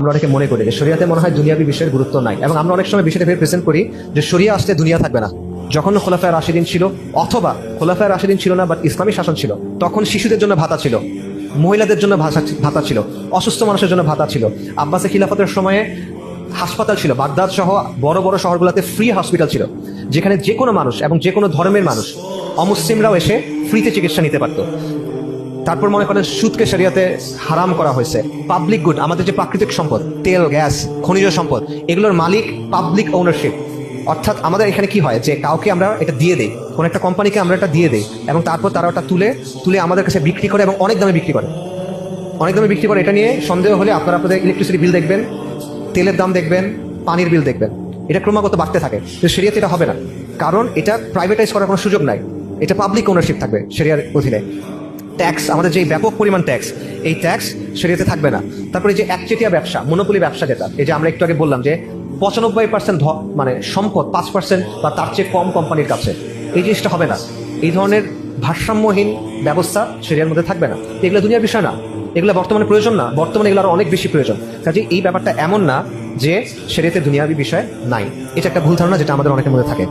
আমরা অনেকে মনে করি যে শরিয়াতে মনে হয় দুনিয়াবি বিষয়ের গুরুত্ব নাই। এবং আমরা অনেক সময় বিষয়টা ভেবে প্রেজেন্ট করি যে শরিয়া আসলে দুনিয়া থাকবে না। যখন খোলাফায় রাশিদিন ছিল, অথবা খোলাফায় রাশিদিন ছিল না বাট ইসলামী শাসন ছিল, তখন শিশুদের জন্য ভাতা ছিল, মহিলাদের জন্য ভাতা ছিল, অসুস্থ মানুষের জন্য ভাতা ছিল। আব্বাসে খিলাফতের সময়ে হাসপাতাল ছিল, বাগদাদ সহ বড় বড় শহরগুলোতে ফ্রি হসপিটাল ছিল, যেখানে যে কোনো মানুষ এবং যে কোনো ধর্মের মানুষ অমুসলিমরাও এসে ফ্রিতে চিকিৎসা নিতে পারতো। তারপর মনে করেন সুদকে শরিয়াতে হারাম করা হয়েছে। পাবলিক গুড, আমাদের যে প্রাকৃতিক সম্পদ, তেল, গ্যাস, খনিজ সম্পদ, এগুলোর মালিক পাবলিক ওনারশিপ অর্থাৎ আমাদের এখানে কি হয় যে কাউকে আমরা এটা দিয়ে দেই, কোন একটা কোম্পানিকে আমরা এটা দিয়ে দেই, এবং তারপর তারা ওটা তুলে তুলে আমাদের কাছে বিক্রি করে এবং অনেক দামে বিক্রি করে। অনেক দামে বিক্রি করে, এটা নিয়ে সন্দেহ হলে আপনারা আপনাদের ইলেকট্রিসিটি বিল দেখবেন, তেলের দাম দেখবেন, পানির বিল দেখবেন। এটা ক্রমাগত বাড়তে থাকে তো সেরিয়াতে এটা হবে না। কারণ এটা প্রাইভেটাইজ করার কোনো সুযোগ নাই। এটা পাবলিক ওনারশিপ থাকবে সেরিয়ার অধীনে। ট্যাক্স আমাদের যে ব্যাপক পরিমাণ ট্যাক্স এই ট্যাক্স সেরিয়াতে থাকবে না। তারপরে যে একচেটিয়া ব্যবসা মনোপলি ব্যবসা যেটা, এই যে আমরা একটু আগে বললাম যে পঁচানব্বই পার্সেন্ট মানে সম্পদ, পাঁচ পার্সেন্ট বা তার চেয়ে কম কোম্পানির কাছে, এই জিনিসটা হবে না। এই ধরনের ভারসাম্যহীন ব্যবস্থা সেরিয়ার মধ্যে থাকবে না। এগুলো দুনিয়ার বিষয় না। এগুলো বর্তমানে প্রয়োজন না। বর্তমানে এগুলো আরও অনেক বেশি প্রয়োজন। কাজে এই ব্যাপারটা এমন না যে সেরিয়াতে দুনিয়াবি বিষয় নাই। এটা একটা ভুল ধারণা যেটা আমাদের অনেকের মধ্যে থাকে।